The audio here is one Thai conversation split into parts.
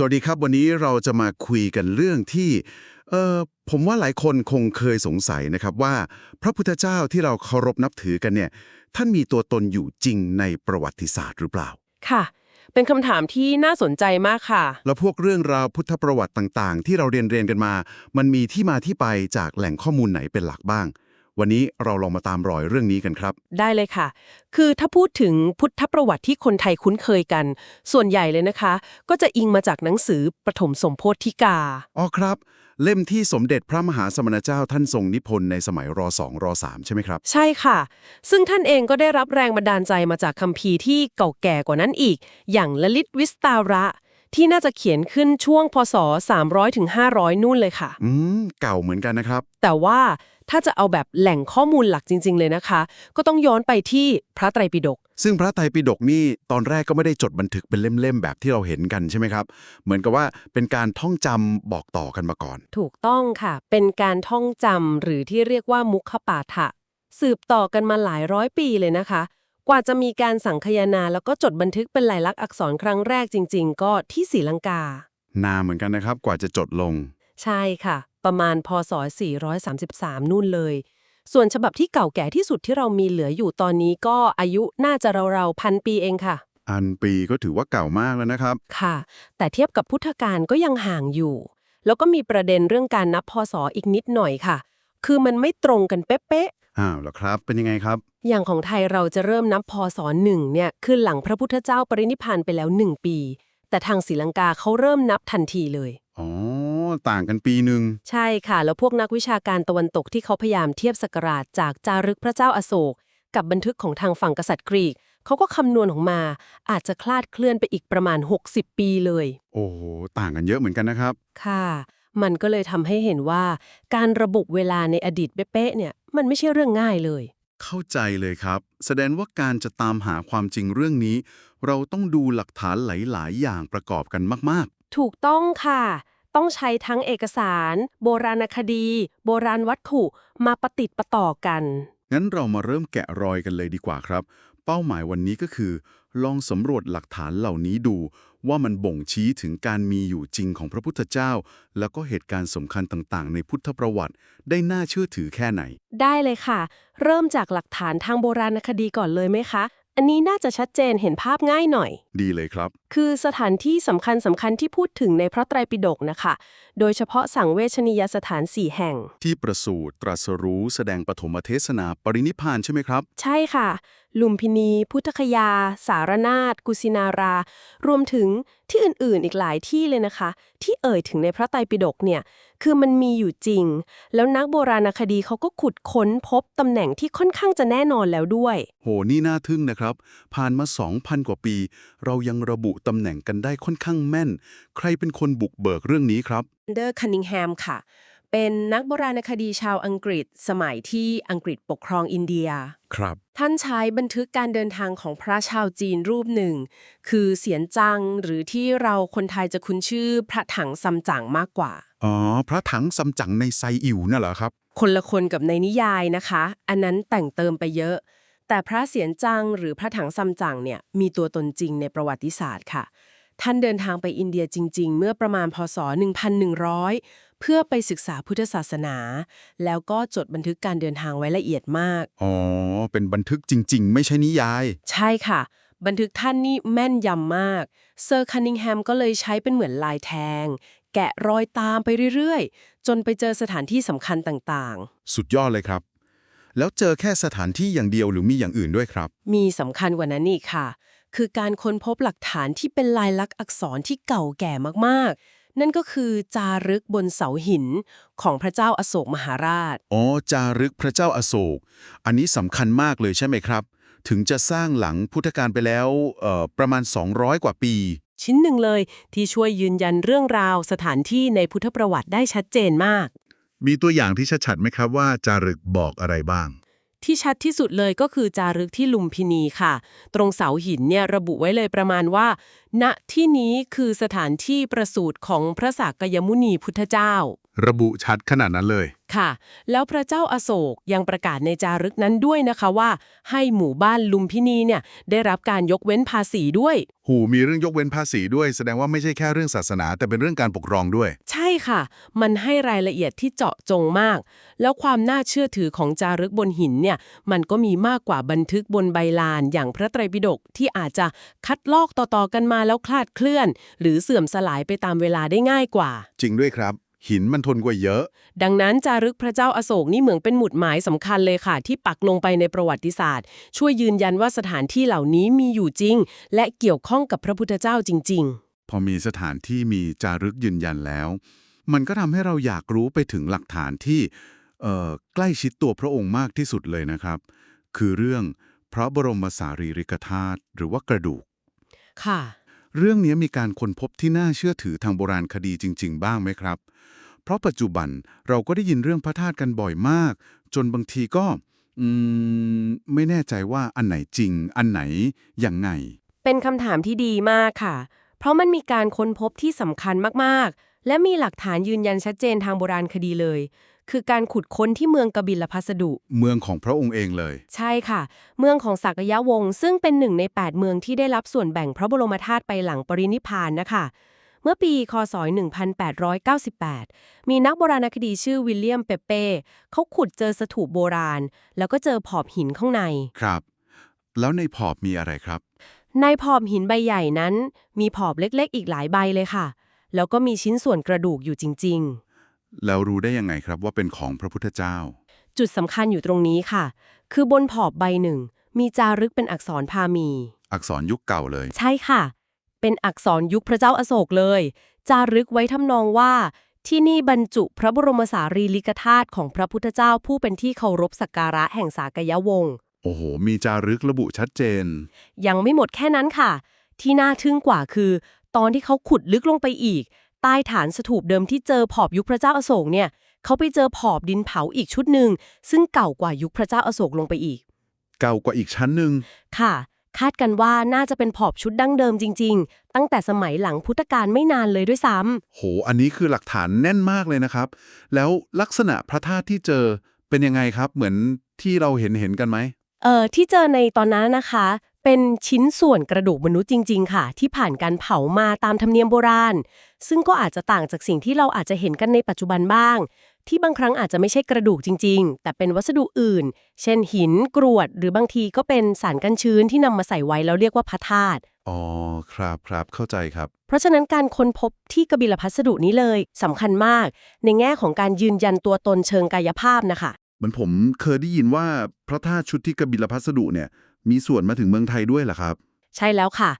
สวัสดีครับ วันนี้เราจะมาคุยกันเรื่องที่เออผมว่าหลายคนคงเคยสงสัยนะครับว่า พระพุทธเจ้าที่เราเคารพนับถือกันเนี่ยท่านมีตัวตนอยู่จริงในประวัติศาสตร์หรือเปล่า ค่ะ เป็นคำถามที่น่าสนใจมากค่ะ แล้วพวกเรื่องราวพุทธประวัติต่างๆ ที่เราเรียนเรียนกันมา มันมีที่มาที่ไปจากแหล่งข้อมูลไหนเป็นหลักบ้าง วันนี้เราลองมาตามรอยเรื่องนี้กันครับ ได้เลยค่ะ คือถ้าพูดถึงพุทธประวัติที่คนไทยคุ้นเคยกัน ส่วนใหญ่เลยนะคะ ก็จะอิงมาจากหนังสือปฐมสมโพธิกา อ๋อครับ เล่มที่สมเด็จพระมหาสมณเจ้าท่านทรงนิพนธ์ในสมัยร2ร3ใช่ไหมครับ ใช่ค่ะ ซึ่งท่านเองก็ได้รับแรงบันดาลใจมาจากคัมภีร์ที่เก่าแก่กว่านั้นอีก อย่างลลิตวิสตาระ ที่น่าจะเขียนขึ้นช่วงพศ300ถึง500 นู่นเลยค่ะ อืม เก่าเหมือนกันนะครับ แต่ว่าถ้าจะเอาแบบแหล่งข้อมูลหลักจริง ๆ เลยนะคะ ก็ต้องย้อนไปที่พระไตรปิฎก ซึ่งพระไตรปิฎกนี่ตอนแรกก็ไม่ได้จดบันทึกเป็นเล่ม ๆ แบบที่เราเห็นกันใช่ไหมครับ เหมือนกับว่าเป็นการท่องจำบอกต่อกันมาก่อน ถูกต้องค่ะ เป็นการท่องจำหรือที่เรียกว่ามุขปาฐะสืบต่อกันมาหลายร้อยปีเลยนะคะ กว่าจะมีการสังคายนาแล้วก็จดบันทึกเป็นลายลักษณ์อักษรครั้งแรกจริง ๆ ก็ที่ศรีลังกา นานเหมือนกันนะครับกว่าจะจดลง ใช่ค่ะ ประมาณพศ 433 นู่นเลย ส่วนฉบับที่เก่าแก่ที่สุดที่เรามีเหลืออยู่ตอนนี้ก็อายุน่าจะราวๆพันปีเองค่ะ อันปีก็ถือว่าเก่ามากแล้วนะครับ ค่ะ แต่เทียบกับพุทธกาลก็ยังห่างอยู่ แล้วก็มีประเด็นเรื่องการนับพศอีกนิดหน่อยค่ะ คือมันไม่ตรงกันเป๊ะ อ้าวแล้วครับ เป็นยังไงครับๆอย่างของไทยเราจะเริ่มนับพศหนึ่งเนี่ยคือหลังพระพุทธเจ้าปรินิพพานไปแล้วหนึ่งปี แต่ทางศรีลังกาเขาเริ่มนับทันทีเลย อ๋อ ต่างกันปีหนึ่ง ใช่ค่ะ แล้วพวกนักวิชาการตะวันตกที่เขาพยายามเทียบศักราชจากจารึกพระเจ้าอาโศก กับบันทึกของทางฝั่งกษัตริย์กรีกเขาก็คำนวณออกมา อาจจะคลาดเคลื่อนไปอีกประมาณ 60 ปีเลย โอ้โห ต่างกันเยอะเหมือนกันนะครับ ค่ะ มันก็เลยทำให้เห็นว่า การระบุเวลาในอดีตเป๊ะๆเนี่ย มันไม่ใช่เรื่องง่ายเลย เข้าใจเลยครับ แสดงว่าการจะตามหาความจริงเรื่องนี้ เราต้องดูหลักฐานหลาย ๆ อย่างประกอบกันมาก ถูกต้องค่ะ ต้องใช้ทั้งเอกสาร โบราณคดี โบราณวัตถุมาประติดประต่อกัน ๆ งั้นเรามาเริ่มแกะรอยกันเลยดีกว่าครับ เป้าหมายวันนี้ก็คือ ลองสำรวจหลักฐานเหล่านี้ดู ว่ามันบ่งชี้ถึงการมีอยู่จริงของพระพุทธเจ้า แล้วก็เหตุการณ์สำคัญต่างๆ ในพุทธประวัติ ได้น่าเชื่อถือแค่ไหน ได้เลยค่ะ เริ่มจากหลักฐานทางโบราณคดีก่อนเลยไหมคะ อันนี้น่าจะชัดเจนเห็นภาพง่ายหน่อย ดีเลยครับ คือสถานที่สำคัญสำคัญที่พูดถึงในพระไตรปิฎกนะคะ โดยเฉพาะสังเวชนียสถานสี่แห่ง ที่ประสูติตรัสรู้แสดงปฐมเทศนาปรินิพพานใช่ไหมครับ ใช่ค่ะ ลุมพินี พุทธคยา สารนาถกุสินารา รวมถึงที่อื่นๆ อีกหลายที่เลยนะคะ ที่เอ่ยถึงในพระไตรปิฎกเนี่ย คือมันมีอยู่จริง แล้วนักโบราณคดีเขาก็ขุดค้นพบตำแหน่งที่ค่อนข้างจะแน่นอนแล้วด้วย โห นี่น่าทึ่งนะครับ ผ่านมา 2,000 กว่าปี เรายังระบุตำแหน่งกันได้ค่อนข้างแม่น ใครเป็นคนบุกเบิกเรื่องนี้ครับเดอร์คันนิงแฮมค่ะ เป็นนักโบราณคดีชาวอังกฤษ สมัยที่อังกฤษปกครองอินเดีย ครับ ท่านใช้บันทึกการเดินทางของพระชาวจีนรูปหนึ่ง คือเสียนจังหรือที่เราคนไทยจะคุ้นชื่อพระถังซัมจั๋งมากกว่า อ๋อ พระถังซัมจั๋งในไซอิ๋วน่ะเหรอครับ คนละคนกับในนิยายนะคะ อันนั้นแต่งเติมไปเยอะ แต่พระเสียนจังหรือพระถังซัมจั๋งเนี่ยมีตัวตนจริงในประวัติศาสตร์ค่ะ ท่านเดินทางไปอินเดียจริง ๆ เมื่อประมาณพศ 1100 เพื่อไปศึกษาพุทธศาสนา แล้วก็จดบันทึกการเดินทางไว้ละเอียดมาก อ๋อ เป็นบันทึกจริง ๆ ไม่ใช่นิยาย ใช่ค่ะบันทึกท่านนี่แม่นยำมาก เซอร์คันนิงแฮมก็เลยใช้เป็นเหมือนลายแทงแกะรอยตามไปเรื่อยๆ จนไปเจอสถานที่สำคัญต่างสุดยอดเลยครับ แล้วเจอแค่สถานที่อย่างเดียวหรือมีอย่างอื่นด้วยครับๆมีสำคัญกว่านั้นอีกค่ะ คือการค้นพบหลักฐานที่เป็นลายลักษณ์อักษรที่เก่าแก่มากๆ นั่นก็คือจารึกบนเสาหินของพระเจ้าอโศกมหาราช อ๋อ จารึกพระเจ้าอาโศก อันนี้สำคัญมากเลยใช่ไหมครับ ถึงจะสร้างหลังพุทธกาลไปแล้วเอ่อประมาณ 200 กว่าปี ชิ้นหนึ่งเลย ที่ช่วยยืนยันเรื่องราวสถานที่ในพุทธประวัติได้ชัดเจนมาก มีตัวอย่างที่ชัดๆไหมครับว่าจารึกบอกอะไรบ้าง ที่ชัดที่สุดเลยก็คือจารึกที่ลุมพินีค่ะ ตรงเสาหินเนี่ยระบุไว้เลยประมาณว่า ณที่นี้คือสถานที่ประสูติของพระสากยมุนีพุทธเจ้า ระบุชัดขนาดนั้นเลย ค่ะ แล้วพระเจ้าอาโศกยังประกาศในจารึกนั้นด้วยนะคะว่า ให้หมู่บ้านลุมพินีเนี่ยได้รับการยกเว้นภาษีด้วย หูมีเรื่องยกเว้นภาษีด้วย แสดงว่าไม่ใช่แค่เรื่องศาสนา แต่เป็นเรื่องการปกครองด้วย ใช่ค่ะ มันให้รายละเอียดที่เจาะจงมาก แล้วความน่าเชื่อถือของจารึกบนหินเนี่ยมันก็มีมากกว่าบันทึกบนใบลาน อย่างพระไตรปิฎกที่อาจจะคัดลอกต่อๆกันมาแล้วคลาดเคลื่อน หรือเสื่อมสลายไปตามเวลาได้ง่ายกว่า จริงด้วยครับ หินมันทนกว่าเยอะ ดังนั้นจารึกพระเจ้าอาโศกนี่เหมือนเป็นหมุดหมายสำคัญเลยค่ะ ที่ปักลงไปในประวัติศาสตร์ ช่วยยืนยันว่าสถานที่เหล่านี้มีอยู่จริง และเกี่ยวข้องกับพระพุทธเจ้าจริง ๆ พอมีสถานที่มีจารึกยืนยันแล้ว มันก็ทำให้เราอยากรู้ไปถึงหลักฐานที่เอ่อใกล้ชิดตัวพระองค์มากที่สุดเลยนะครับ คือเรื่องพระบรมสารีริกธาตุหรือว่ากระดูกค่ะ เรื่องนี้มีการค้นพบที่น่าเชื่อถือทางโบราณคดีจริง ๆ บ้างไหมครับ เพราะปัจจุบันเราก็ได้ยินเรื่องพระธาตุกันบ่อยมาก จนบางทีก็อืมไม่แน่ใจว่าอันไหนจริง อันไหนยังไง เป็นคำถามที่ดีมากค่ะ เพราะมันมีการค้นพบที่สำคัญมากๆ และมีหลักฐานยืนยันชัดเจนทางโบราณคดีเลย คือการขุดค้นที่เมืองกบิลพัสดุ เมืองของพระองค์เองเลย ใช่ค่ะ เมืองของสักยวงศ์ซึ่งเป็นหนึ่งใน 8 เมืองที่ได้รับส่วนแบ่งพระบรมธาตุไปหลังปรินิพพานนะคะ เมื่อปีคศ 1898 มีนักโบราณคดีชื่อวิลเลียมเปเป้เขาขุดเจอสถูปโบราณ แล้วก็เจอผอบหินข้างใน ครับ แล้วในพอบมีอะไรครับ ในผอบหินใบใหญ่นั้น มีผอบเล็กๆ อีกหลายใบเลยค่ะ แล้วก็มีชิ้นส่วนกระดูกอยู่จริง แล้วรู้ได้ยังไงครับว่าเป็นของพระพุทธเจ้าๆจุดสำคัญอยู่ตรงนี้ค่ะ คือบนผอบใบหนึ่ง มีจารึกเป็นอักษรพาหมี อักษรยุคเก่าเลย ใช่ค่ะ เป็นอักษรยุคพระเจ้าอโศกเลย จารึกไว้ทำนองว่า ที่นี่บรรจุพระบรมสารีริกธาตุของพระพุทธเจ้าผู้เป็นที่เคารพสักการะแห่งสากยวงศ์โอ้โห มีจารึกระบุชัดเจน ยังไม่หมดแค่นั้นค่ะ ที่น่าทึ่งกว่าคือ ตอนที่เขาขุดลึกลงไปอีก ใต้ฐานสถูปเดิมที่เจอผอบยุคพระเจ้าอโศกเนี่ยเขาไปเจอผอบดินเผาอีกชุดหนึ่งซึ่งเก่ากว่ายุคพระเจ้าอโศกลงไปอีก เก่ากว่าอีกชั้นหนึ่งค่ะ คาดกันว่าน่าจะเป็นผอบชุดดั้งเดิมจริง ๆ ตั้งแต่สมัยหลังพุทธกาลไม่นานเลยด้วยซ้ำโห อันนี้คือหลักฐานแน่นมากเลยนะครับ แล้วลักษณะพระธาตุที่เจอเป็นยังไงครับ เหมือนที่เราเห็นเห็นกันไหมเอ่อที่เจอในตอนนั้นนะคะ เป็นชิ้นส่วนกระดูกมนุษย์จริง ๆ ค่ะ ที่ผ่านการเผามาตามธรรมเนียมโบราณ ซึ่งก็อาจจะต่างจากสิ่งที่เราอาจจะเห็นกันในปัจจุบันบ้าง ที่บางครั้งอาจจะไม่ใช่กระดูกจริง ๆ แต่เป็นวัสดุอื่น เช่นหินกรวด หรือบางทีก็เป็นสารกันชื้นที่นำมาใส่ไว้แล้วเรียกว่าพระธาตุอ๋อครับครับเข้าใจครับ เพราะฉะนั้นการค้นพบที่กบิลพัสดุนี้เลยสำคัญมาก ในแง่ของการยืนยันตัวตนเชิงกายภาพนะคะ เหมือนผมเคยได้ยินว่าพระธาตุชุดที่กบิลพัสดุเนี่ย มีส่วนมาถึงเมืองไทยด้วยเหรอครับ ใช่แล้วค่ะ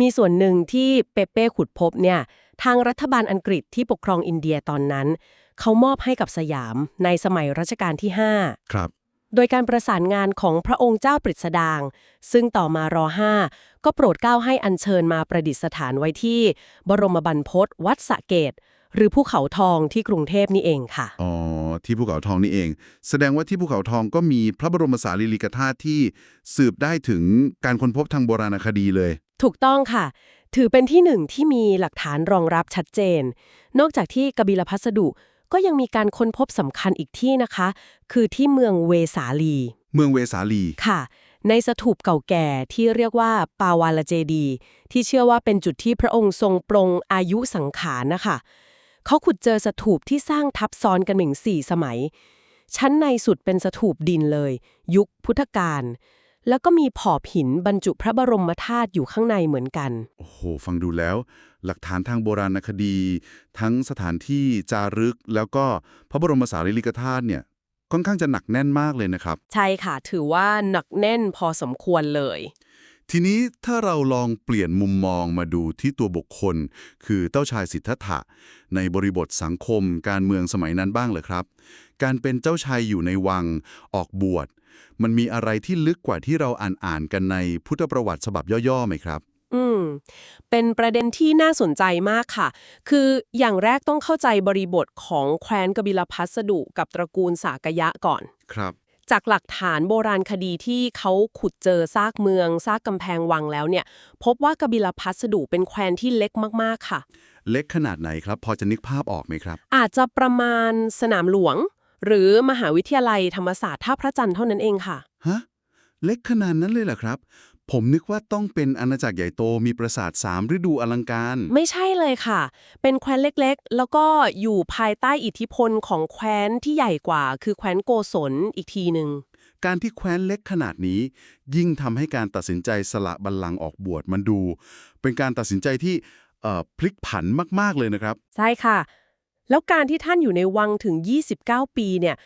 มีส่วนหนึ่งที่เปเป้ขุดพบเนี่ย ทางรัฐบาลอังกฤษที่ปกครองอินเดียตอนนั้น เขามอบให้กับสยามในสมัยรัชกาลที่ครับ5โดยการประสานงานของพระองค์เจ้าปริศดาง ซึ่งต่อมารอ5ก็โปรดเกล้าให้อัญเชิญมาประดิษฐานไว้ที่ บรมบรรพตวัดสะเกต หรือภูเขาทองที่กรุงเทพนี่เองค่ะอ๋อที่ภูเขาทองนี่เอง แสดงว่าที่ภูเขาทองก็มีพระบรมสารีริกธาตุที่สืบได้ถึงการค้นพบทางโบราณคดีเลย ถูกต้องค่ะ ถือเป็นที่หนึ่งที่มีหลักฐานรองรับชัดเจน นอกจากที่กบิลพัสดุก็ยังมีการค้นพบสำคัญอีกที่นะคะ คือที่เมืองเวสาลี เมืองเวสาลีค่ะ ในสถูปเก่าแก่ที่เรียกว่าปาวาลเจดีย์ที่เชื่อว่าเป็นจุดที่พระองค์ทรงปรงอายุสังขารนะคะ เขาขุดเจอสถูปที่สร้างทับซ้อนกันถึงสี่สมัย ชั้นในสุดเป็นสถูปดินเลย ยุคพุทธกาลแล้วก็มีผอบหินบรรจุพระบรมธาตุอยู่ข้างในเหมือนกัน โอ้โห ฟังดูแล้ว หลักฐานทางโบราณคดี ทั้งสถานที่จารึก แล้วก็พระบรมสารีริกธาตุเนี่ย ค่อนข้างจะหนักแน่นมากเลยนะครับ ใช่ค่ะ ถือว่าหนักแน่นพอสมควรเลย ทีนี้ถ้าเราลองเปลี่ยนมุมมองมาดูที่ตัวบุคคล คือเต้าชายสิทธัตถะ ในบริบทสังคมการเมืองสมัยนั้นบ้างเลยครับ การเป็นเจ้าชายอยู่ในวังออกบวช มันมีอะไรที่ลึกกว่าที่เราอ่านอ่านๆกันในพุทธประวัติฉบับย่อๆไหมครับ อืม เป็นประเด็นที่น่าสนใจมากค่ะ คืออย่างแรกต้องเข้าใจบริบทของแคว้นกบิลพัสดุกับตระกูลสากยะก่อน ครับ จากหลักฐานโบราณคดีที่เขาขุดเจอซากเมืองซากกำแพงวังแล้วเนี่ย พบว่ากบิลพัสดุเป็นแคว้นที่เล็กมากๆค่ะ เล็กขนาดไหนครับ พอจะนึกภาพออกไหมครับ อาจจะประมาณสนามหลวง หรือมหาวิทยาลัยธรรมศาสตร์ท่าพระจันทร์เท่านั้นเองค่ะ ฮะ เล็กขนาดนั้นเลยเหรอครับ ผมนึกว่าต้องเป็นอาณาจักรใหญ่โตมีปราสาทสามฤดูอลังการ ไม่ใช่เลยค่ะ เป็นแคว้นเล็กๆ แล้วก็อยู่ภายใต้อิทธิพลของแคว้นที่ใหญ่กว่า คือแคว้นโกศลอีกทีหนึ่ง การที่แคว้นเล็กขนาดนี้ ยิ่งทำให้การตัดสินใจสละบัลลังก์ออกบวชมันดู เป็นการตัดสินใจที่เอ่อพลิกผันมากๆเลยนะครับ ใช่ค่ะ แล้วการที่ท่านอยู่ในวังถึง 29 ปีเนี่ย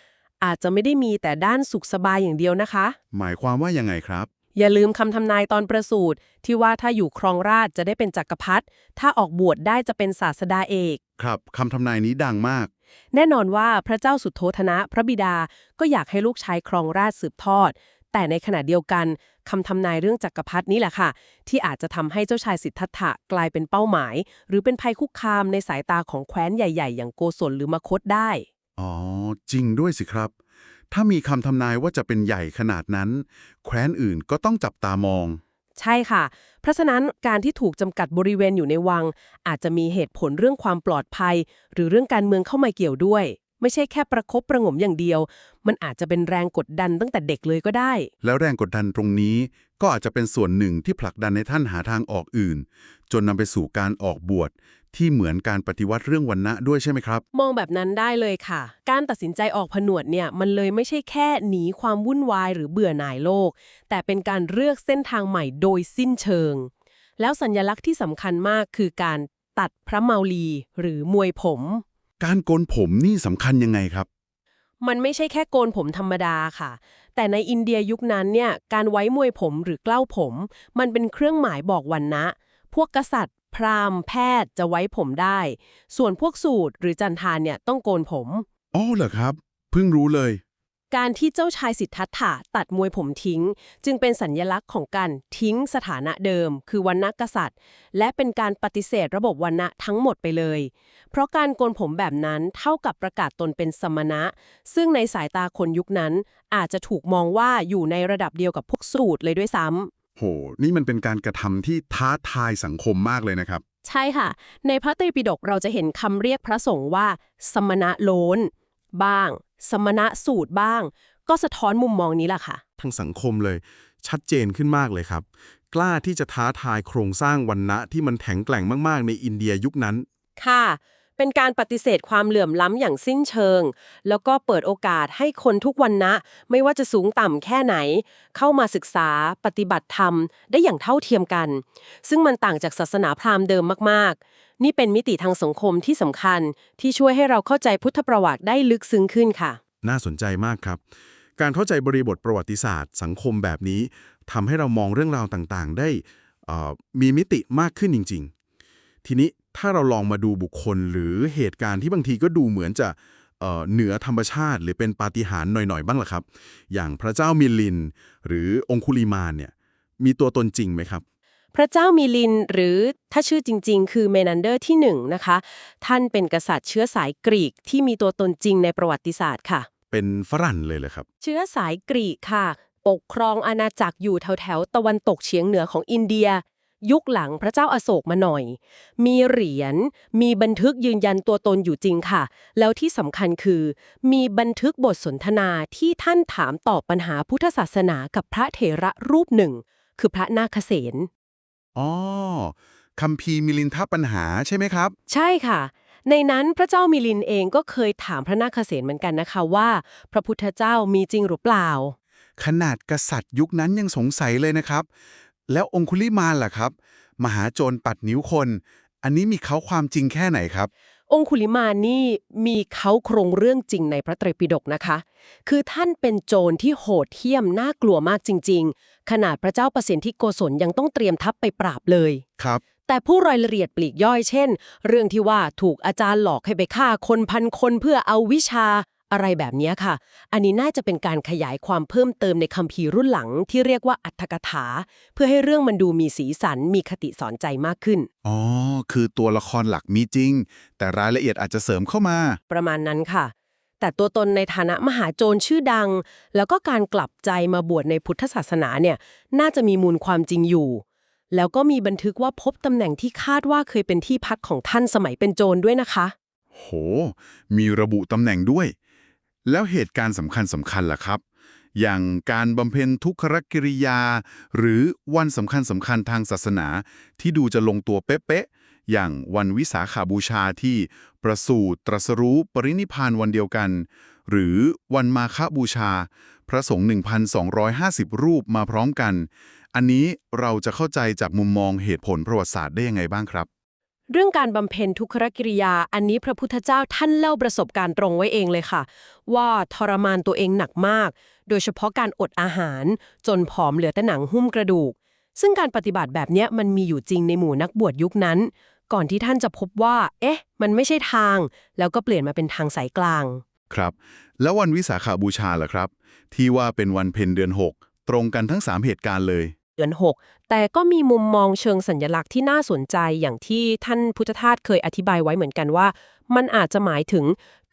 อาจจะไม่ได้มีแต่ด้านสุขสบายอย่างเดียวนะคะ หมายความว่ายังไงครับ อย่าลืมคำทำนายตอนประสูติที่ว่าถ้าอยู่ครองราชย์จะได้เป็นจักรพรรดิถ้าออกบวชได้จะเป็นศาสดาเอก ครับคำทำนายนี้ดังมาก แน่นอนว่าพระเจ้าสุโธธนะพระบิดาก็อยากให้ลูกชายครองราชย์สืบทอด แต่ในขณะเดียวกันคำทำนายเรื่องจักรพรรดินี่แหละค่ะ ที่อาจจะทำให้เจ้าชายสิทธัตถะกลายเป็นเป้าหมาย หรือเป็นภัยคุกคามในสายตาของแคว้นใหญ่ ๆ อย่างโกศลหรือมคตได้อ๋อจริงด้วยสิครับ ถ้ามีคำทำนายว่าจะเป็นใหญ่ขนาดนั้น แคว้นอื่นก็ต้องจับตามอง ใช่ค่ะ เพราะฉะนั้นการที่ถูกจำกัดบริเวณอยู่ในวัง อาจจะมีเหตุผลเรื่องความปลอดภัย หรือเรื่องการเมืองเข้ามาเกี่ยวด้วย ไม่ใช่แค่ประคบประหงมอย่างเดียว มันอาจจะเป็นแรงกดดันตั้งแต่เด็กเลยก็ได้ แล้วแรงกดดันตรงนี้ก็อาจจะเป็นส่วนหนึ่งที่ผลักดันในท่านหาทางออกอื่น จนนำไปสู่การออกบวช ที่เหมือนการปฏิวัติเรื่องวันณะด้วยใช่ไหมครับ มองแบบนั้นได้เลยค่ะ การตัดสินใจออกผนวดเนี่ยมันเลยไม่ใช่แค่หนีความวุ่นวายหรือเบื่อหน่ายโลก แต่เป็นการเลือกเส้นทางใหม่โดยสิ้นเชิง แล้วสัญลักษณ์ที่สำคัญมากคือการตัดพระเมาลี หรือมวยผม การโกนผมนี่สำคัญยังไงครับ มันไม่ใช่แค่โกนผมธรรมดาค่ะ แต่ในอินเดียยุคนั้นเนี่ยการไว้มวยผมหรือเกล้าผม มันเป็นเครื่องหมายบอกวันนะพวกกษัตริย์ พราหมณ์แพทย์จะไว้ผมได้ ส่วนพวกสูตรหรือจันทานเนี่ยต้องโกนผม อ๋อเหรอครับ เพิ่งรู้เลย การที่เจ้าชายสิทธัตถะตัดมวยผมทิ้ง จึงเป็นสัญญลักษณ์ของการทิ้งสถานะเดิม คือวันณกษัตริย์ และเป็นการปฏิเสธระบบวันณะทั้งหมดไปเลย เพราะการโกนผมแบบนั้นเท่ากับประกาศตนเป็นสมณะ ซึ่งในสายตาคนยุคนั้นอาจจะถูกมองว่าอยู่ในระดับเดียวกับพวกสูตรเลยด้วยซ้ำ โห นี่มันเป็นการกระทำที่ท้าทายสังคมมากเลยนะครับ ใช่ค่ะ ในพระไตรปิฎกเราจะเห็นคำเรียกพระสงฆ์ว่า สมณะโลนบ้าง สมณะสูตรบ้าง ก็สะท้อนมุมมองนี้แหละค่ะ ทางสังคมเลย ชัดเจนขึ้นมากเลยครับ กล้าที่จะท้าทายโครงสร้างวันณะที่มันแข็งแกร่งมากๆ ในอินเดียยุคนั้น ค่ะ เป็นการปฏิเสธความเหลื่อมล้ำอย่างสิ้นเชิง แล้วก็เปิดโอกาสให้คนทุกวันนะ ไม่ว่าจะสูงต่ำแค่ไหน เข้ามาศึกษาปฏิบัติธรรม ได้อย่างเท่าเทียมกัน ซึ่งมันต่างจากศาสนาพราหมณ์เดิมมากๆ นี่เป็นมิติทางสังคมที่สำคัญ ที่ช่วยให้เราเข้าใจพุทธประวัติได้ลึกซึ้งขึ้นค่ะ น่าสนใจมากครับ การเข้าใจบริบทประวัติศาสตร์ สังคมแบบนี้ทำให้เรามองเรื่องราวต่างๆ ได้มีมิติมากขึ้นจริง ๆ ทีนี้ ถ้าเราลองมาดูบุคคลหรือเหตุการณ์ที่บางทีก็ดูเหมือนจะเอ่อเหนือธรรมชาติ หรือเป็นปาฏิหาริย์หน่อย ๆ บ้างล่ะครับ อย่างพระเจ้ามิลิน หรือองคุลิมานเนี่ยมีตัวตนจริงไหมครับพระเจ้ามิลินหรือถ้าชื่อจริง ๆ คือเมนันเดอร์ที่หนึ่งนะคะ ท่านเป็นกษัตริย์เชื้อสายกรีกที่มีตัวตนจริงในประวัติศาสตร์ค่ะ เป็นฝรั่งเลยเหรอครับ เชื้อสายกรีกค่ะ ปกครองอาณาจักรอยู่แถวแถวๆตะวันตกเฉียงเหนือของอินเดีย ยุคหลังพระเจ้าอาโศกมาหน่อย มีเหรียญ มีบันทึกยืนยันตัวตนอยู่จริงค่ะ แล้วที่สำคัญคือ มีบันทึกบทสนทนาที่ท่านถามตอบปัญหาพุทธศาสนากับพระเถระรูปหนึ่ง คือพระนาคเษนอ๋อคัมภีร์มิลินทปัญหาใช่ไหมครับ ใช่ค่ะ ในนั้นพระเจ้ามิลินเองก็เคยถามพระนาคเษนเหมือนกันนะคะว่า พระพุทธเจ้ามีจริงหรือเปล่า ขนาดกษัตริย์ยุคนั้นยังสงสัยเลยนะครับ แล้วองคุลิมานล่ะครับ มหาโจรปัดนิ้วคน อันนี้มีเขาความจริงแค่ไหนครับ องคุลิมานนี่มีเขาโครงเรื่องจริงในพระไตรปิฎกนะคะ คือท่านเป็นโจรที่โหดเหี้ยมน่ากลัวมากจริง ๆ ขนาดพระเจ้าประสิทธิโกศลยังต้องเตรียมทัพไปปราบเลยครับแต่ผู้รายละเอียดปลีกย่อยเช่น เรื่องที่ว่าถูกอาจารย์หลอกให้ไปฆ่าคนพันคนเพื่อเอาวิชา อะไรแบบเนี้ยค่ะ อันนี้น่าจะเป็นการขยายความเพิ่มเติมในคัมภีร์รุ่นหลังที่เรียกว่าอัตถกถา เพื่อให้เรื่องมันดูมีสีสันมีคติสอนใจมากขึ้น อ๋อ คือตัวละครหลักมีจริง แต่รายละเอียดอาจจะเสริมเข้ามา ประมาณนั้นค่ะ แต่ตัวตนในฐานะมหาโจรชื่อดัง แล้วก็การกลับใจมาบวชในพุทธศาสนาเนี่ย น่าจะมีมูลความจริงอยู่แล้วก็มีบันทึกว่าพบตำแหน่งที่คาดว่าเคยเป็นที่พักของท่านสมัยเป็นโจรด้วยนะคะ โห มีระบุตำแหน่งด้วย แล้วเหตุการณ์สำคัญสำคัญล่ะครับ อย่างการบำเพ็ญทุกขกิริยา หรือวันสำคัญสำคัญทางศาสนา ที่ดูจะลงตัวเป๊ะๆอย่างวันวิสาขาบูชาที่ประสูติตรัสรู้ปรินิพพานวันเดียวกัน หรือวันมาฆบูชา พระสงฆ์1,250 รูปมาพร้อมกัน อันนี้เราจะเข้าใจจากมุมมองเหตุผลประวัติศาสตร์ได้ยังไงบ้างครับ เรื่องการบำเพ็ญทุกขกิริยา อันนี้พระพุทธเจ้าท่านเล่าประสบการณ์ตรงไว้เองเลยค่ะ ว่าทรมานตัวเองหนักมาก โดยเฉพาะการอดอาหาร จนผอมเหลือแต่หนังหุ้มกระดูก ซึ่งการปฏิบัติแบบนี้มันมีอยู่จริงในหมู่นักบวชยุคนั้น ก่อนที่ท่านจะพบว่า เอ๊ะ มันไม่ใช่ทาง แล้วก็เปลี่ยนมาเป็นทางสายกลาง ครับ แล้ววันวิสาขาบูชาล่ะครับ ที่ว่าเป็นวันเพ็ญเดือน 6 ตรงกันทั้ง 3 เหตุการณ์เลย ดือน 6 แต่ก็มีมุมมองเชิงสัญลักษณ์ที่น่าสนใจอย่างที่ท่านพุทธทาสเคยอธิบายไว้เหมือนกันว่า มันอาจจะหมายถึง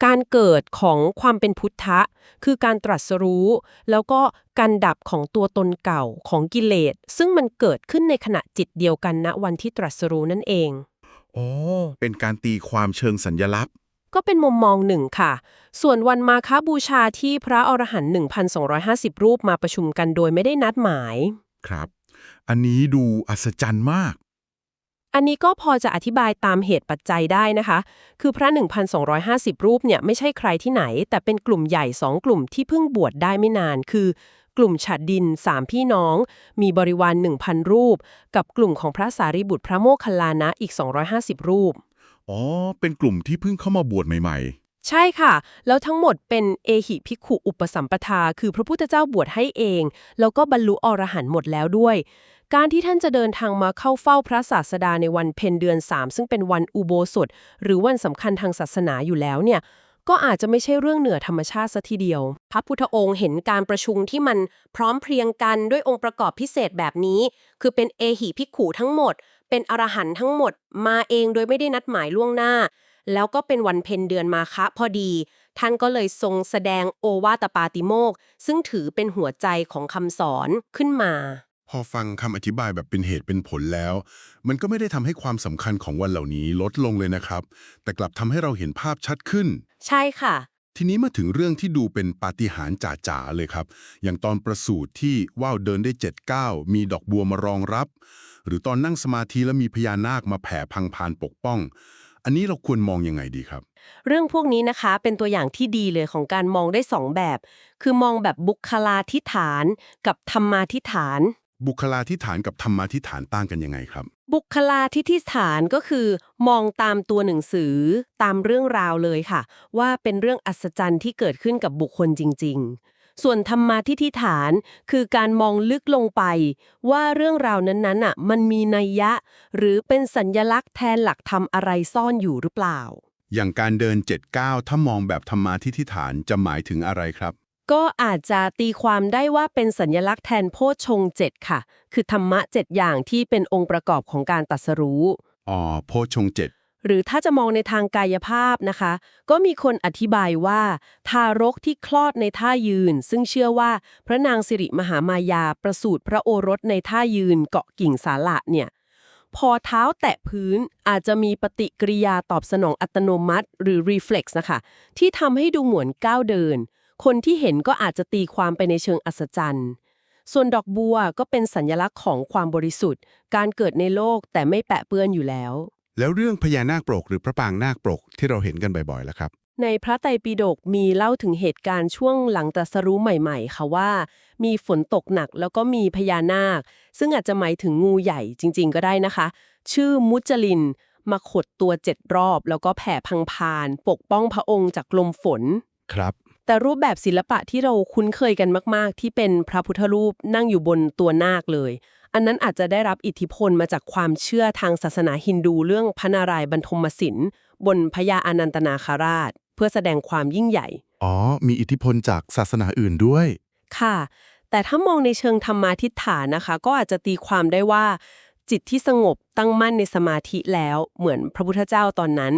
การเกิดของความเป็นพุทธะ คือการตรัสรู้ แล้วก็การดับของตัวตนเก่าของกิเลส ซึ่งมันเกิดขึ้นในขณะจิตเดียวกันณวันที่ตรัสรู้นั่นเองอ๋อเป็นการตีความเชิงสัญญลักษณ์ก็เป็นมุมมองหนึ่งค่ะ ส่วนวันมาฆบูชาที่พระอรหันต์1,250 รูปมาประชุมกันโดยไม่ได้นัดหมาย ครับ อันนี้ดูอัศจรรย์มาก อันนี้ก็พอจะอธิบายตามเหตุปัจจัยได้นะคะ คือพระ 1,250 รูปเนี่ยไม่ใช่ใครที่ไหน แต่เป็นกลุ่มใหญ่2กลุ่มที่เพิ่งบวชได้ไม่นาน คือกลุ่มฉัดดิน3พี่น้อง มีบริวาร 1,000 รูป กับกลุ่มของพระสารีบุตรพระโมคคัลลานะอีก 250 รูป อ๋อ เป็นกลุ่มที่เพิ่งเข้ามาบวชใหม่ใช่ค่ะ แล้วทั้งหมดเป็นเอหิภิกขุอุปสัมปทา คือพระพุทธเจ้าบวชให้เอง แล้วก็บรรลุอรหันต์หมดแล้วด้วย การที่ท่านจะเดินทางมาเข้าเฝ้าพระศาสดาในวันเพ็ญเดือน 3 ซึ่งเป็นวันอุโบสถ หรือวันสำคัญทางศาสนาอยู่แล้วเนี่ยก็อาจจะไม่ใช่เรื่องเหนือธรรมชาติซะทีเดียว พระพุทธองค์เห็นการประชุมที่มันพร้อมเพรียงกันด้วยองค์ประกอบพิเศษแบบนี้ คือเป็นเอหิภิกขุทั้งหมด เป็นอรหันต์ทั้งหมด มาเองโดยไม่ได้นัดหมายล่วงหน้า แล้วก็เป็นวันเพ็ญเดือนมาคะพอดี ท่านก็เลยทรงแสดงโอวาตปาติโมกซึ่งถือเป็นหัวใจของคำสอนขึ้นมา พอฟังคำอธิบายแบบเป็นเหตุเป็นผลแล้ว มันก็ไม่ได้ทำให้ความสำคัญของวันเหล่านี้ลดลงเลยนะครับ แต่กลับทำให้เราเห็นภาพชัดขึ้น ใช่ค่ะ ทีนี้มาถึงเรื่องที่ดูเป็นปาฏิหาริย์จ๋าๆเลยครับ อย่างตอนประสูติที่ว่าวเดินได้เจ็ดก้าวมีดอกบัวมารองรับ หรือตอนนั่งสมาธิแล้วมีพญานาคมาแผ่พังพานปกป้อง อันนี้เราควรมองยังไงดีครับ เรื่องพวกนี้นะคะเป็นตัวอย่างที่ดีเลยของการมองได้สองแบบ คือมองแบบบุคลาธิฐาน กับธรรมาธิฐาน บุคลาธิฐานกับธรรมาธิฐานต่างกันยังไงครับ บุคลาธิฐฐานก็คือ มองตามตัวหนังสือตามเรื่องราวเลยค่ะ ว่าเป็นเรื่องอัศจรรย์ที่เกิดขึ้นกับบุคคลจริง ๆ ส่วนธรรมาทิฏฐิฐานคือการมองลึกลงไป ว่าเรื่องราวนั้นๆอะมันมีนัยยะ หรือเป็นสัญญลักษณ์แทนหลักธรรมอะไรซ่อนอยู่หรือเปล่า อย่างการเดินเจ็ดก้าวถ้ามองแบบธรรมาธิฐานจะหมายถึงอะไรครับ ก็อาจจะตีความได้ว่าเป็นสัญลักษณ์แทนโพชฌงค์เจ็ดค่ะ คือธรรมะเจ็ดอย่างที่เป็นองค์ประกอบของการตรัสรู้ อ๋อโพชฌงค์เจ็ดหรือถ้าจะมองในทางกายภาพนะคะ ก็มีคนอธิบายว่า ทารกที่คลอดในท่ายืน ซึ่งเชื่อว่าพระนางสิริมหามายาประสูติพระโอรสในท่ายืนเกาะกิ่งสาละเนี่ยพอเท้าแตะพื้นอาจจะมีปฏิกิริยาตอบสนองอัตโนมัติ หรือ reflex นะคะ ที่ทำให้ดูเหมือนก้าวเดิน คนที่เห็นก็อาจจะตีความไปในเชิงอัศจรรย์ ส่วนดอกบัวก็เป็นสัญลักษณ์ของความบริสุทธิ์ การเกิดในโลกแต่ไม่แปะเปื้อนอยู่แล้ว แล้วเรื่องพญานาคปรกหรือพระปรางนาคปรกที่เราเห็นกันบ่อยๆแล้วครับ ในพระไตรปิฎกมีเล่าถึงเหตุการณ์ช่วงหลังตรัสรู้ใหม่ๆ ค่ะว่า มีฝนตกหนักแล้วก็มีพญานาค ซึ่งอาจจะหมายถึงงูใหญ่จริง ๆ ก็ได้นะคะ ชื่อมุจลินมาขดตัวเจ็ดรอบ แล้วก็แผ่พังพาน ปกป้องพระองค์จากลมฝน ครับ แต่รูปแบบศิลปะที่เราคุ้นเคยกันมาก ๆ ที่เป็นพระพุทธรูปนั่งอยู่บนตัวนาคเลย อันนั้นอาจจะได้รับอิทธิพลมาจากความเชื่อทางศาสนาฮินดูเรื่องพระนารายณ์บรรทมศิลป์บนพญาอานันตนาคราช เพื่อแสดงความยิ่งใหญ่ อ๋อ มีอิทธิพลจากศาสนาอื่นด้วย ค่ะ แต่ถ้ามองในเชิงธรรมาทิฏฐานนะคะ ก็อาจจะตีความได้ว่า จิตที่สงบตั้งมั่นในสมาธิแล้วเหมือนพระพุทธเจ้าตอนนั้น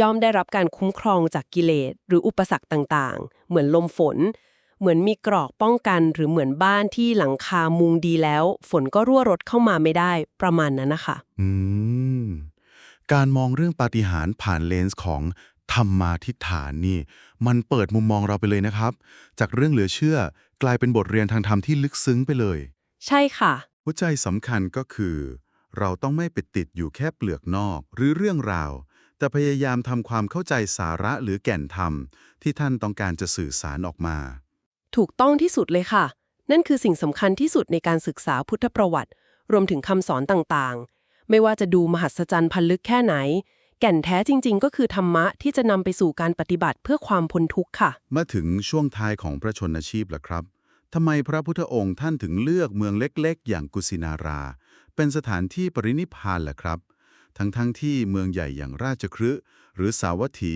ย่อมได้รับการคุ้มครองจากกิเลสหรืออุปสรรคต่างๆ เหมือนลมฝน เหมือนมีกรอกป้องกันหรือเหมือนบ้านที่หลังคามุงดีแล้ว ฝนก็รั่วรถเข้ามาไม่ได้ประมาณนั้นนะคะอืมการมองเรื่องปาฏิหาริย์ผ่านเลนส์ของธรรมาทิฏฐานนี่ มันเปิดมุมมองเราไปเลยนะครับ จากเรื่องเหลือเชื่อกลายเป็นบทเรียนทางธรรมที่ลึกซึ้งไปเลย ใช่ค่ะ หัวใจสำคัญก็คือ เราต้องไม่ไปติดอยู่แค่เปลือกนอกหรือเรื่องราว แต่พยายามทำความเข้าใจสาระหรือแก่นธรรม ที่ท่านต้องการจะสื่อสารออกมา ถูกต้องที่สุดเลยค่ะ นั่นคือสิ่งสำคัญที่สุดในการศึกษาพุทธประวัติ รวมถึงคำสอนต่างๆ ไม่ว่าจะดูมหัศจรรย์พันลึกแค่ไหน แก่นแท้จริง ๆ ก็คือธรรมะที่จะนำไปสู่การปฏิบัติเพื่อความพ้นทุกข์ค่ะ มาถึงช่วงท้ายของพระชนชีพล่ะครับทำไมพระพุทธองค์ท่านถึงเลือกเมืองเล็ก ๆ อย่างกุสินารา เป็นสถานที่ปรินิพพานล่ะครับ ทั้งๆทที่เมืองใหญ่อย่างราชคฤห์หรือสาวัตถี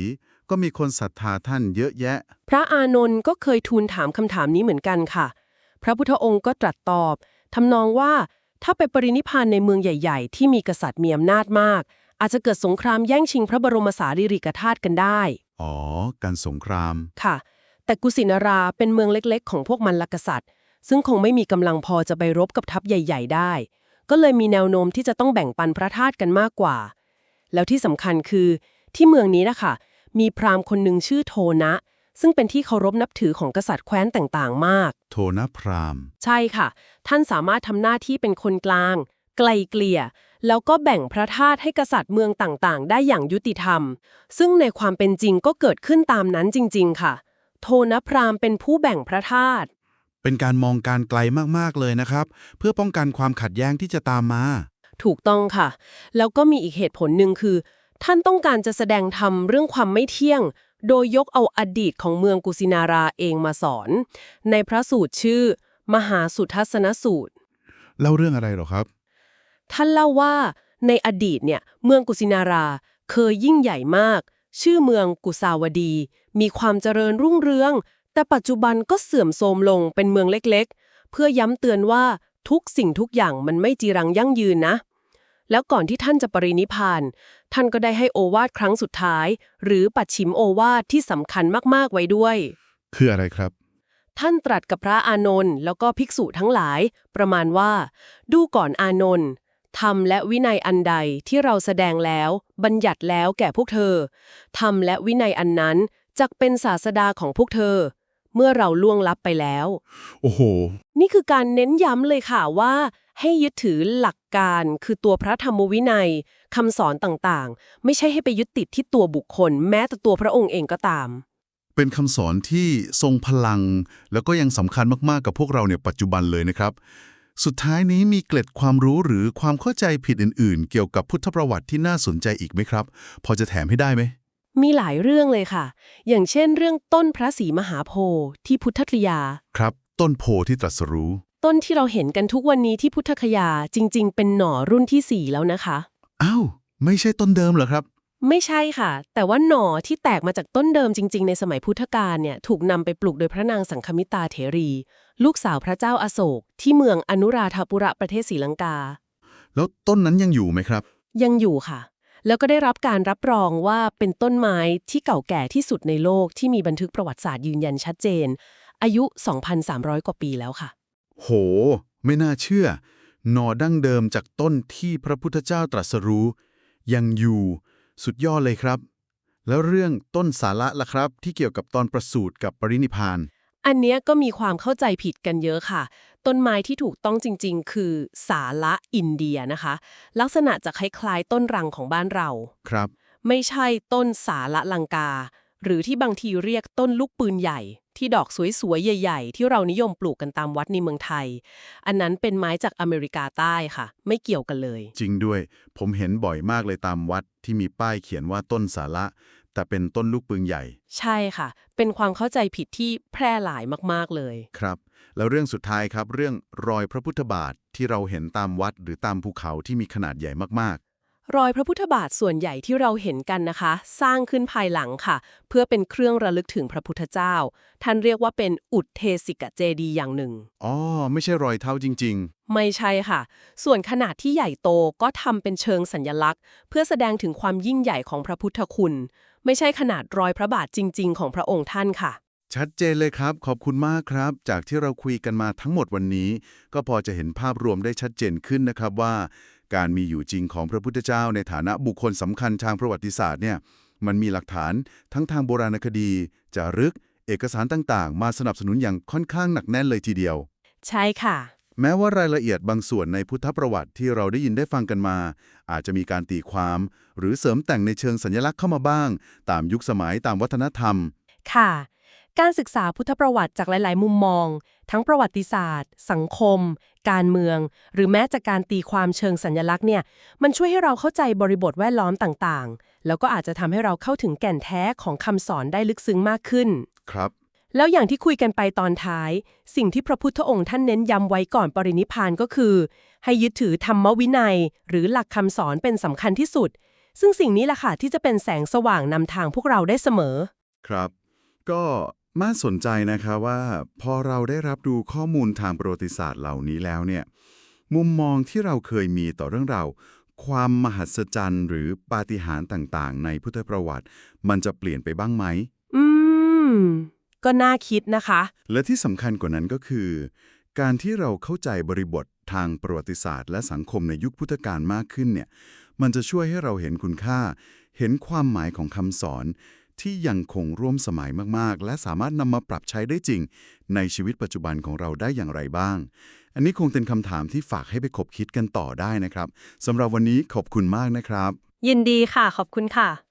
ก็มีคนศรัทธาท่านเยอะแยะ พระอานนท์ก็เคยทูลถามคำถามนี้เหมือนกันค่ะ พระพุทธองค์ก็ตรัสตอบทำนองว่าถ้าไปปรินิพพานในเมืองใหญ่ ๆ ที่มีกษัตริย์มีอำนาจมาก อาจจะเกิดสงครามแย่งชิงพระบรมสารีริกธาตุกันได้ อ๋อ การสงคราม ค่ะ แต่กุสินาราเป็นเมืองเล็กๆ ของพวกมันลกษัตริย์ ซึ่งคงไม่มีกำลังพอจะไปรบกับทัพใหญ่ ๆ ได้ ก็เลยมีแนวโน้มที่จะต้องแบ่งปันพระธาตุกันมากกว่า แล้วที่สำคัญคือที่เมืองนี้นะคะมีพราหมณ์คนหนึ่งชื่อโทนะ ซึ่งเป็นที่เคารพนับถือของกษัตริย์แคว้นต่างๆ มาก โทนพรามใช่ค่ะ ท่านสามารถทำหน้าที่เป็นคนกลาง ไกลเกลี่ย แล้วก็แบ่งพระธาตุให้กษัตริย์เมืองต่างๆ ได้อย่างยุติธรรม ซึ่งในความเป็นจริงก็เกิดขึ้นตามนั้นจริง ๆ ค่ะ โทนพราหมณ์เป็นผู้แบ่งพระธาตุ เป็นการมองการไกลมากๆเลยนะครับ เพื่อป้องกันความขัดแย้งที่จะตามมา ถูกต้องค่ะ แล้วก็มีอีกเหตุผลหนึ่งคือ ท่านต้องการจะแสดงธรรมเรื่องความไม่เที่ยง โดยยกเอาอดีตของเมืองกุสินาราเองมาสอน ในพระสูตรชื่อ มหาสุทัศนสูตร เล่าเรื่องอะไรเหรอครับ ท่านเล่าว่าในอดีตเนี่ยเมืองกุสินาราเคยยิ่งใหญ่มาก ชื่อเมืองกุสาวดี มีความเจริญรุ่งเรือง แต่ปัจจุบันก็เสื่อมโทรมลงเป็นเมืองเล็กๆ เพื่อย้ำเตือนว่าทุกสิ่งทุกอย่างมันไม่จีรังยั่งยืนนะ แล้วก่อนที่ท่านจะปรินิพพาน ท่านก็ได้ให้โอวาทครั้งสุดท้าย หรือปัดชิมโอวาทที่สำคัญมากๆไว้ด้วย คืออะไรครับ ท่านตรัสกับพระอานนท์แล้วก็ภิกษุทั้งหลาย ประมาณว่า ดูก่อนอานนท์ธรรมและวินัยอันใดที่เราแสดงแล้ว บัญญัติแล้วแก่พวกเธอธรรมและวินัยอันนั้นจักเป็นศาสดาของพวกเธอ เมื่อเราล่วงลับไปแล้ว โอ้โห นี่คือการเน้นย้ำเลยค่ะว่า ให้ยึดถือหลักการคือตัวพระธรรมวินัยคำสอนต่างๆ ไม่ใช่ให้ไปยึดติดที่ตัวบุคคล แม้แต่ตัวพระองค์เองก็ตาม เป็นคำสอนที่ทรงพลัง แล้วก็ยังสำคัญมากๆกับพวกเราเนี่ยปัจจุบันเลยนะครับ สุดท้ายนี้มีเกล็ดความรู้หรือความเข้าใจผิดอื่น ๆ เกี่ยวกับพุทธประวัติที่น่าสนใจอีกไหมครับ พอจะแถมให้ได้ไหม มีหลายเรื่องเลยค่ะ อย่างเช่นเรื่องต้นพระศรีมหาโพธิ์ที่พุทธคยา ครับ ต้นโพที่ตรัสรู้ ต้นที่เราเห็นกันทุกวันนี้ที่พุทธคยาจริง ๆ เป็นหน่อรุ่นที่4แล้วนะคะ อ้าว ไม่ใช่ต้นเดิมเหรอครับ ไม่ใช่ค่ะ แต่ว่าหน่อที่แตกมาจากต้นเดิมจริง ๆ ในสมัยพุทธกาลเนี่ยถูกนำไปปลูกโดยพระนางสังคมิตาเถรี ลูกสาวพระเจ้าอาโศก ที่เมืองอนุราธาปุระประเทศศรีลังกา แล้วต้นนั้นยังอยู่ไหมครับ ยังอยู่ค่ะ แล้วก็ได้รับการรับรองว่าเป็นต้นไม้ที่เก่าแก่ที่สุดในโลกที่มีบันทึกประวัติศาสตร์ยืนยันชัดเจน อายุ 2,300 กว่าปีแล้วค่ะ โห ไม่น่าเชื่อ หน่อดั้งเดิมจากต้นที่พระพุทธเจ้าตรัสรู้ ยังอยู่ สุดยอดเลยครับ แล้วเรื่องต้นสาระล่ะครับ ที่เกี่ยวกับตอนประสูติกับปรินิพพานอันเนี้ยก็มีความเข้าใจผิดกันเยอะค่ะ ต้นไม้ที่ถูกต้องจริง ๆ คือสาละอินเดียนะคะ ลักษณะจะคล้ายๆ ต้นรังของบ้านเรา ครับ ไม่ใช่ต้นสาละลังกา หรือที่บางทีเรียกต้นลูกปืนใหญ่ ที่ดอกสวยๆ ใหญ่ ๆ ที่เรานิยมปลูกกันตามวัดในเมืองไทย อันนั้นเป็นไม้จากอเมริกาใต้ค่ะ ไม่เกี่ยวกันเลย จริงด้วย ผมเห็นบ่อยมากเลยตามวัดที่มีป้ายเขียนว่าต้นสาระแต่เป็นต้นลูกปืนใหญ่ ใช่ค่ะ เป็นความเข้าใจผิดที่แพร่หลายมากๆเลย ครับ แล้วเรื่องสุดท้ายครับ เรื่องรอยพระพุทธบาทที่เราเห็นตามวัดหรือตามภูเขาที่มีขนาดใหญ่มากรอยพระพุทธบาทส่วนใหญ่ที่เราเห็นกันนะคะ สร้างขึ้นภายหลังค่ะ เพื่อเป็นเครื่องระลึกถึงพระพุทธเจ้า ท่านเรียกว่าเป็นอุทเทสิกเจดีย์อย่างหนึ่งอ๋อไม่ใช่รอยเท้าจริงไม่ใช่ค่ะ ส่วนขนาดที่ใหญ่โตก็ทำเป็นเชิงสัญญลักษณ์ เพื่อแสดงถึงความยิ่งใหญ่ของพระพุทธคุณ ไม่ใช่ขนาดรอยพระบาทจริง ๆ ของพระองค์ท่านค่ะๆ ชัดเจนเลยครับ ขอบคุณมากครับ จากที่เราคุยกันมาทั้งหมดวันนี้ ก็พอจะเห็นภาพรวมได้ชัดเจนขึ้นนะครับว่า การมีอยู่จริงของพระพุทธเจ้า ในฐานะบุคคลสำคัญทางประวัติศาสตร์เนี่ยมันมีหลักฐานทั้งทางโบราณคดีจารึก เอกสารต่างๆ มาสนับสนุนอย่างค่อนข้างหนักแน่นเลยทีเดียว ใช่ค่ะ แม้ว่ารายละเอียดบางส่วนในพุทธประวัติที่เราได้ยินได้ฟังกันมา อาจจะมีการตีความ หรือเสริมแต่งในเชิงสัญลักษณ์เข้ามาบ้าง ตามยุคสมัยตามวัฒนธรรม ค่ะ การศึกษาพุทธประวัติจากหลาย ๆ มุมมอง ทั้งประวัติศาสตร์ สังคม การเมือง หรือแม้จากการตีความเชิงสัญลักษณ์เนี่ย มันช่วยให้เราเข้าใจบริบทแวดล้อมต่าง ๆ แล้วก็อาจจะทำให้เราเข้าถึงแก่นแท้ของคำสอนได้ลึกซึ้งมากขึ้น ครับ แล้วอย่างที่คุยกันไปตอนท้าย สิ่งที่พระพุทธองค์ท่านเน้นย้ำไว้ก่อนปรินิพพานก็คือ ให้ยึดถือธรรมวินัย หรือหลักคำสอนเป็นสำคัญที่สุด ซึ่งสิ่งนี้แหละค่ะที่จะเป็นแสงสว่างนำทางพวกเราได้เสมอ ครับ ก็ น่าสนใจนะคะว่าพอเราได้รับดูข้อมูลทางประวัติศาสตร์เหล่านี้แล้วเนี่ยมุมมองที่เราเคยมีต่อเรื่องราวความมหัศจรรย์หรือปาฏิหาริย์ต่างๆ ในพุทธประวัติ มันจะเปลี่ยนไปบ้างไหม อืม ก็น่าคิดนะคะ และที่สำคัญกว่านั้นก็คือ การที่เราเข้าใจบริบททางประวัติศาสตร์ และสังคมในยุคพุทธกาลมากขึ้นเนี่ย มันจะช่วยให้เราเห็นคุณค่า เห็นความหมายของคำสอน ที่ยังคงร่วมสมัยมาก ๆ และสามารถนำมาปรับใช้ได้จริง ในชีวิตปัจจุบันของเราได้อย่างไรบ้าง อันนี้คงเป็นคำถามที่ฝากให้ไปคบคิดกันต่อได้นะครับสำหรับวันนี้ขอบคุณมากนะครับ ยินดีค่ะ ขอบคุณค่ะ